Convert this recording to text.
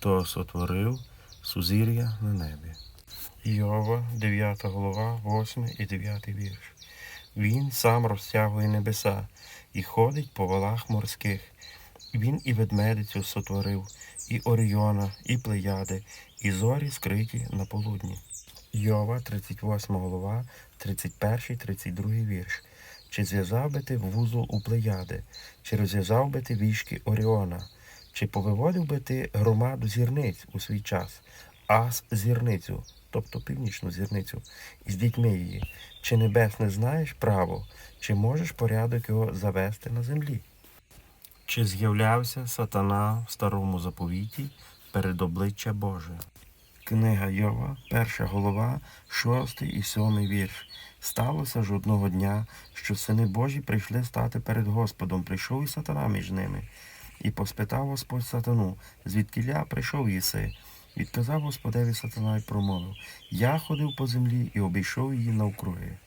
хто сотворив сузір'я на небі. Йова, 9 голова, 8 і 9 вірш. Він сам розтягує небеса і ходить по валах морських. Він і ведмедицю сотворив, і Оріона, і Плеяди, і зорі скриті на полудні. Йова, 38 голова, 31, 32 вірш. Чи зв'язав би ти вузол у Плеяди, чи розв'язав би ти вішки Оріона, чи повиводив би ти громаду зірниць у свій час, ас зірницю, тобто північну зірницю, із дітьми її, чи небес не знаєш право, чи можеш порядок його завести на землі? Чи з'являвся сатана в старому заповіті перед обличчя Боже? Книга Йова, перша голова, шостий і сьомий вірш. Сталося ж одного дня, що сини Божі прийшли стати перед Господом. Прийшов і сатана між ними. І поспитав Господь сатану, звідкіля прийшов єси. Відказав Господеві сатана й промовив: Я ходив по землі і обійшов її навкруги.